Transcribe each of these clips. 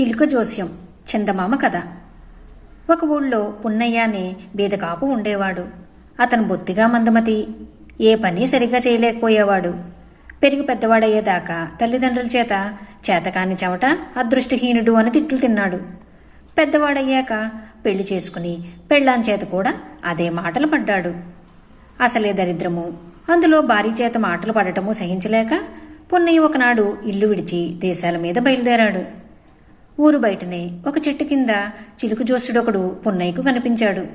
చిలుక జోస్యం చందమామ కథ. ఒక ఊళ్ళో పున్నయ్య అనే బీదకాపు ఉండేవాడు. అతను బొత్తిగా మందమతి. ఏ పని సరిగ్గా చేయలేకపోయేవాడు. పెరిగి పెద్దవాడయ్యేదాకా తల్లిదండ్రుల చేత చేతకాని చెమట అదృష్టహీనుడు అని తిట్లు తిన్నాడు. పెద్దవాడయ్యాక పెళ్ళి చేసుకుని పెళ్ళాని చేత కూడా అదే మాటలు పడ్డాడు. అసలే దరిద్రము. అందులో భారీ చేత మాటలు పడటము సహించలేక పున్నయ్య ఒకనాడు ఇల్లు విడిచి దేశాల మీద బయలుదేరాడు. ఊరు బయటనే ఒక చెట్టు కింద చిలుకు జోసుడొకడు పున్నయ్యకు కనిపించాడు.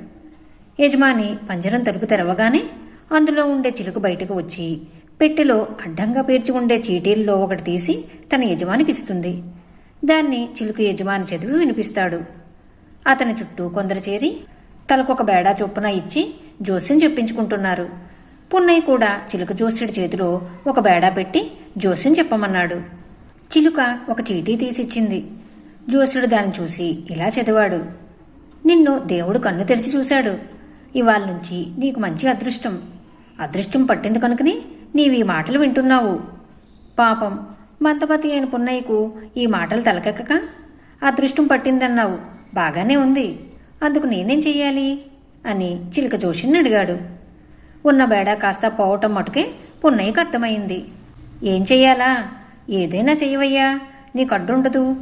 యజమాని పంజరం తలుపు తెరవగానే అందులో ఉండే చిలుకు బయటకు వచ్చి పెట్టెలో అడ్డంగా పేర్చి ఉండే చీటీల్లో ఒకటి తీసి తన యజమానికి ఇస్తుంది దాన్ని చిలుకు యజమాని చదివి వినిపిస్తాడు. అతని చుట్టూ కొందరు చేరి తలకొక బేడా చొప్పున ఇచ్చి జోస్యం చెప్పించుకుంటున్నారు. పున్నయ్య కూడా చిలుక జోస్యుడి చేతిలో ఒక బేడా పెట్టి జోస్యం చెప్పమన్నాడు. చిలుక ఒక చీటీ తీసిచ్చింది. జోస్యుడు దాన్ని చూసి ఇలా చదివాడు. నిన్ను దేవుడు కన్ను తెరిచి చూశాడు. ఇవాళ నుంచి నీకు మంచి అదృష్టం. అదృష్టం పట్టింది కనుకనే నీవు ఈ మాటలు వింటున్నావు. పాపం మంతపతి అయిన పున్నయ్యకు ఈ మాటలు తలకెక్కక అదృష్టం పట్టిందన్నావు. బాగానే ఉంది. అందుకు నేనేం చెయ్యాలి? అని చిలుక జోషిని అడిగాడు. ఉన్న బేడా కాస్త పోవటం మటుకే పున్నయ్యకు అర్థమైంది. ఏం చెయ్యాలా? ఏదైనా చెయ్యవయ్యా. నీకు అడ్డుండదు.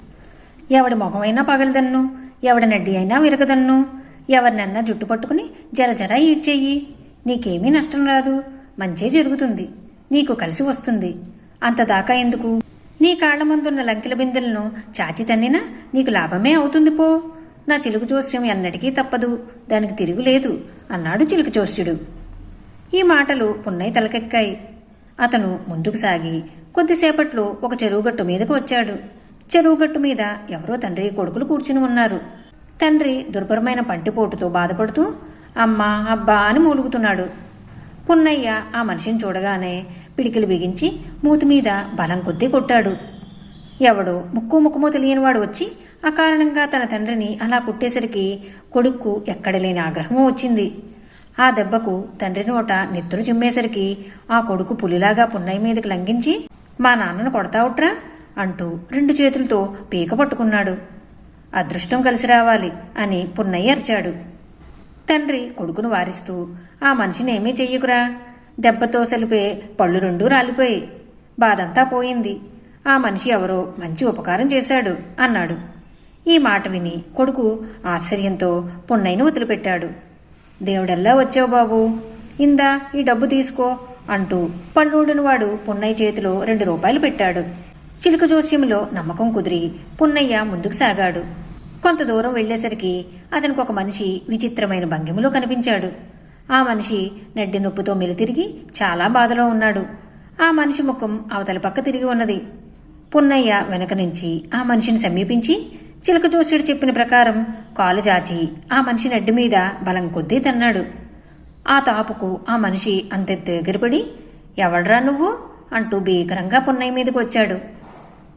ఎవడి మొహమైనా పగలదన్ను ఎవడి నడ్డి అయినా విరగదన్ను ఎవరినన్నా జుట్టు పట్టుకుని జరజర ఈడ్చేయి. నీకేమీ నష్టం రాదు మంచే జరుగుతుంది నీకు కలిసి వస్తుంది. అంతదాకా ఎందుకు? నీ కాళ్ళ ముందున్న లంకెల బిందెలను చాచి తన్నినా నీకు లాభమే అవుతుంది పో. నా చిలుకు జోస్యం ఎన్నటికీ తప్పదు దానికి తిరుగులేదు అన్నాడు చిలుకు జోస్యుడు. ఈ మాటలు పున్నయ్య తలకెక్కాయి. అతను ముందుకు సాగి కొద్దిసేపట్లో ఒక చెరువుగట్టు మీదకు వచ్చాడు. చెరువుగట్టు మీద ఎవరో తండ్రి కొడుకులు కూర్చుని ఉన్నారు. తండ్రి దుర్భరమైన పంటిపోటుతో బాధపడుతూ అమ్మా అబ్బా అని మూలుగుతున్నాడు. పున్నయ్య ఆ మనిషిని చూడగానే పిడికిలు బిగించి మూతి మీద బలం కొద్దీ కొట్టాడు. ఎవడో ముక్కు ముక్కుమో తెలియనివాడు వచ్చి అకారణంగా తన తండ్రిని అలా కొట్టేసరికి కొడుక్కు ఎక్కడలేని ఆగ్రహం వచ్చింది. ఆ దెబ్బకు తండ్రి నోట నెత్తురు చిమ్మేసరికి ఆ కొడుకు పులిలాగా పున్నయ్య మీదకి లంఘించి మా నాన్నను కొడతావుట్రా? అంటూ రెండు చేతులతో పీక పట్టుకున్నాడు. అదృష్టం కలిసి రావాలి అని పున్నయ్య అరిచాడు. తండ్రి కొడుకును వారిస్తూ ఆ మనిషిని ఏమీ చెయ్యకురా. దెబ్బతో సలిపే పళ్ళు రెండూ రాలిపోయి బాధంతా పోయింది. ఆ మనిషి ఎవరో మంచి ఉపకారం చేశాడు అన్నాడు. ఈ మాట విని కొడుకు ఆశ్చర్యంతో పున్నయ్యను వదిలిపెట్టాడు. దేవుడల్లా వచ్చావు బాబు? ఇందా ఈ డబ్బు తీసుకో అంటూ పళ్ళూడిన వాడు పున్నయ్య చేతిలో రెండు రూపాయలు పెట్టాడు. చిలుక జోస్యంలో నమ్మకం కుదిరి పున్నయ్య ముందుకు సాగాడు. కొంత దూరం వెళ్ళేసరికి అతనికి ఒక మనిషి విచిత్రమైన భంగిమలో కనిపించాడు. ఆ మనిషి నడ్డి నొప్పుతో మెలితిరిగి చాలా బాధలో ఉన్నాడు. ఆ మనిషి ముఖం అవతల పక్క తిరిగి ఉన్నది. పున్నయ్య వెనక నుంచి ఆ మనిషిని సమీపించి చిలక జోస్యుడు చెప్పిన ప్రకారం కాలు చాచి ఆ మనిషి నడ్డి మీద బలం కొద్దీ తన్నాడు. ఆ తాపుకు ఆ మనిషి అంతెత్తు ఎగిరిపడి ఎవడ్రా నువ్వు? అంటూ భీకరంగా పున్నయ్య మీదకి వచ్చాడు.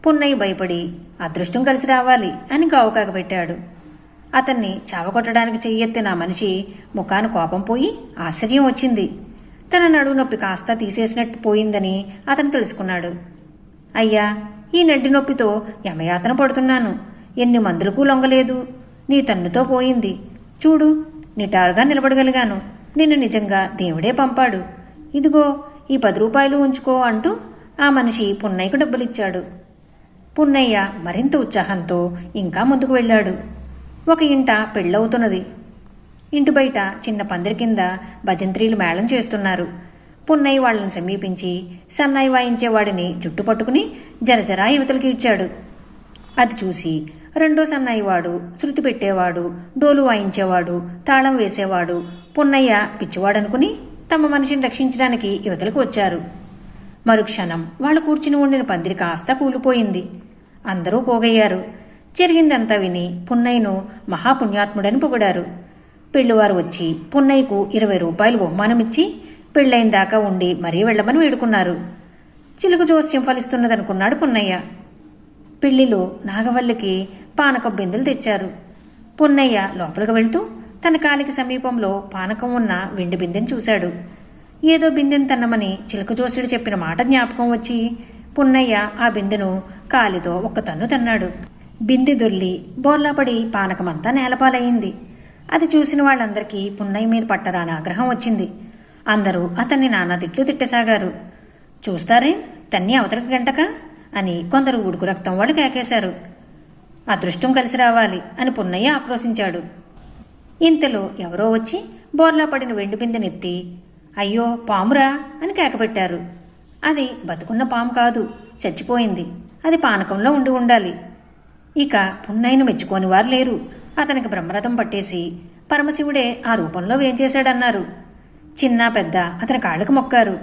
పున్నయ్య భయపడి అదృష్టం కలిసి రావాలి అని గావుకాక పెట్టాడు అతన్ని చావకొట్టడానికి చెయ్యెత్తిన మనిషి ముఖాన కోపం పోయి ఆశ్చర్యం వచ్చింది. తన నడువు నొప్పి కాస్త తీసేసినట్టు పోయిందని అతను తెలుసుకున్నాడు. అయ్యా ఈ నడ్డి నొప్పితో యమయాతన పడుతున్నాను. ఎన్ని మందులకు లొంగలేదు. నీ తన్నుతో పోయింది. చూడు నిటారుగా నిలబడగలిగాను. నిన్ను నిజంగా దేవుడే పంపాడు. ఇదిగో ఈ పది రూపాయలు ఉంచుకో అంటూ ఆ మనిషి పున్నయ్యకు డబ్బులిచ్చాడు. పున్నయ్య మరింత ఉత్సాహంతో ఇంకా ముందుకు వెళ్ళాడు. ఒక ఇంట పెళ్ళవుతున్నది. ఇంటి బయట చిన్న పందిరి కింద భజంత్రీలు మేళం చేస్తున్నారు. పున్నయ్య వాళ్ళని సమీపించి సన్నాయి వాయించేవాడిని జుట్టు పట్టుకుని జరజరా యువతలకి ఇచ్చాడు అది చూసి రెండో సన్నాయివాడు శృతి పెట్టేవాడు డోలు వాయించేవాడు తాళం వేసేవాడు పున్నయ్య పిచ్చివాడనుకుని తమ మనిషిని రక్షించడానికి యువతలకు వచ్చారు. మరుక్షణం వాళ్ళు కూర్చుని ఉండిన పందిరి కాస్త కూలిపోయింది. అందరూ పోగయ్యారు. జరిగిందంతా విని పున్నయ్యను మహాపుణ్యాత్ముడని పొగిడారు. పెళ్ళివారు వచ్చి పున్నయ్యకు ఇరవై రూపాయలు బహుమానమిచ్చి పెళ్ళైన దాకా ఉండి మరీ వెళ్ళమని వేడుకున్నారు. చిలుక జోస్యం ఫలిస్తున్నదనుకున్నాడు పున్నయ్య. పెళ్ళిలో నాగవల్లికి పానకం బిందులు తెచ్చారు. పున్నయ్య లోపలికి వెళ్తూ తన కాలికి సమీపంలో పానకం ఉన్న వెండి బిందెను చూశాడు. ఏదో బిందెను తన్నమని చిలకజోసుడు చెప్పిన మాట జ్ఞాపకం వచ్చి పున్నయ్య ఆ బిందెను కాలితో ఒక్క తన్ను తిన్నాడు. బింది దొర్లి బోర్లాపడి పానకమంతా నేలపాలయ్యింది. అది చూసిన వాళ్ళందరికీ పున్నయ్య మీద పట్టరాని ఆగ్రహం వచ్చింది. అందరూ అతన్ని నానా తిట్లు తిట్టసాగారు. చూస్తారే తన్ని అవతలకి గంటక? అని కొందరు ఉడుకు రక్తం వాళ్ళు కేకేశారు. అదృష్టం కలిసి రావాలి అని పున్నయ్య ఆక్రోశించాడు. ఇంతలో ఎవరో వచ్చి బోర్లా పడిన వెండి బిందెనెత్తి అయ్యో పామురా అని కేకపెట్టారు. అది బతుకున్న పాము కాదు చచ్చిపోయింది. అది పానకంలో ఉండి ఉండాలి. ఇక పున్నయ్యను మెచ్చుకోని వారు లేరు. అతనికి బ్రహ్మరథం పట్టేసి పరమశివుడే ఆ రూపంలో వేంచేశాడన్నారు. చిన్న పెద్ద అతని కాళ్ళకు మొక్కారు.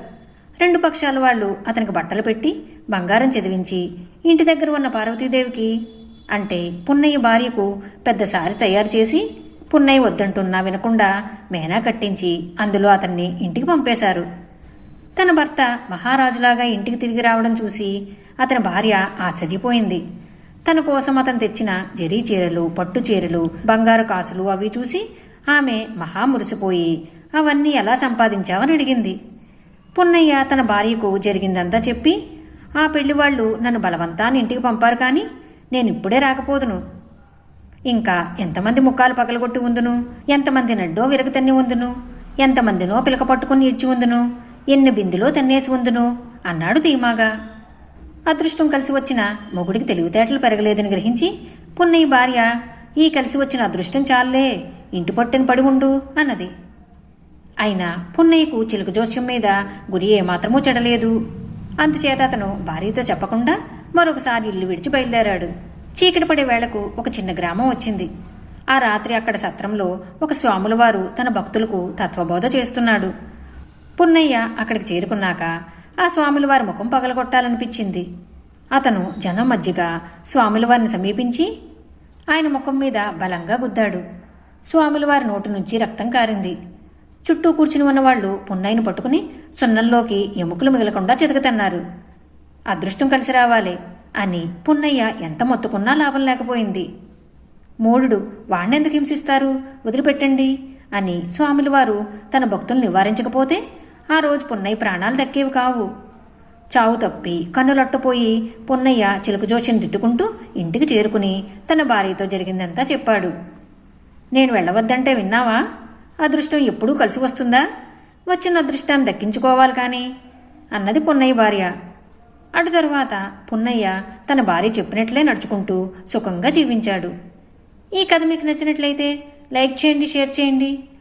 రెండు పక్షాల వాళ్ళు అతనికి బట్టలు పెట్టి బంగారం చదివించి ఇంటి దగ్గర ఉన్న పార్వతీదేవికి అంటే పున్నయ్య భార్యకు పెద్ద సారి తయారు చేసి పున్నయ్య వద్దంటున్నా వినకుండా మేనా కట్టించి అందులో అతన్ని ఇంటికి పంపేశారు. తన భర్త మహారాజులాగా ఇంటికి తిరిగి రావడం చూసి అతని భార్య ఆశ్చర్యపోయింది. తన కోసం అతను తెచ్చిన జరీ చీరలు పట్టు చీరలు బంగారు కాసులు అవి చూసి ఆమె మహా మురిసిపోయి అవన్నీ ఎలా సంపాదించావని అడిగింది. పున్నయ్య తన భార్యకు జరిగిందంతా చెప్పి ఆ పెళ్ళి వాళ్ళు నన్ను బలవంతాన్ని ఇంటికి పంపారు కానీ నేను ఇప్పుడే రాకపోదును. ఇంకా ఎంతమంది ముఖాలు పగలగొట్టి ఉందును? ఎంతమంది నడ్డో విరగతన్ని ఉందును? ఎంతమందినో పిలక పట్టుకుని ఇడ్చి ఉందును? ఎన్ని బిందులో తన్నేసి ఉందును? అన్నాడు ధీమాగా. అదృష్టం కలిసి వచ్చిన మొగుడికి తెలివితేటలు పెరగలేదని గ్రహించి పున్నయ్య భార్య ఈ కలిసి వచ్చిన అదృష్టం చాలే ఇంటి పట్టుని పడి ఉండు అన్నది. అయినా పున్నయ్యకు చిలుక జోస్యం మీద గురి ఏమాత్రమూ చెడలేదు. అందుచేత అతను భార్యతో చెప్పకుండా మరొకసారి ఇల్లు విడిచి బయలుదేరాడు. చీకటి పడే వేళకు ఒక చిన్న గ్రామం వచ్చింది. ఆ రాత్రి అక్కడ సత్రంలో ఒక స్వాములవారు తన భక్తులకు తత్వబోధ చేస్తున్నాడు. పున్నయ్య అక్కడికి చేరుకున్నాక ఆ స్వాముల వారి ముఖం పగలగొట్టాలనిపించింది. అతను జనం మధ్యగా స్వాముల వారిని సమీపించి ఆయన ముఖం మీద బలంగా గుద్దాడు. స్వాముల వారి నోటి నుంచి రక్తం కారింది. చుట్టూ కూర్చుని ఉన్నవాళ్ళు పున్నయ్యను పట్టుకుని సున్నంలోకి ఎముకలు మిగలకుండా చెతకతన్నారు. అదృష్టం కలిసి రావాలి అని పున్నయ్య ఎంత మొత్తుకున్నా లాభం లేకపోయింది. మూఢుడు వాణ్ణెందుకు హింసిస్తారు? వదిలిపెట్టండి అని స్వాములు వారు తన భక్తులు నివారించకపోతే ఆ రోజు పున్నయ్య ప్రాణాలు దక్కేవి కావు. చావు తప్పి కన్నులట్టపోయి పున్నయ్య చిలుకజోచిని తిట్టుకుంటూ ఇంటికి చేరుకుని తన భార్యతో జరిగిందంతా చెప్పాడు. నేను వెళ్ళవద్దంటే విన్నావా? అదృష్టం ఎప్పుడూ కలిసి వస్తుందా? వచ్చిన అదృష్టాన్ని దక్కించుకోవాలి కానీ? అన్నది పున్నయ్య భార్య. అటు తరువాత పున్నయ్య తన భార్య చెప్పినట్లే నడుచుకుంటూ సుఖంగా జీవించాడు. ఈ కథ మీకు నచ్చినట్లయితే లైక్ చేయండి షేర్ చేయండి.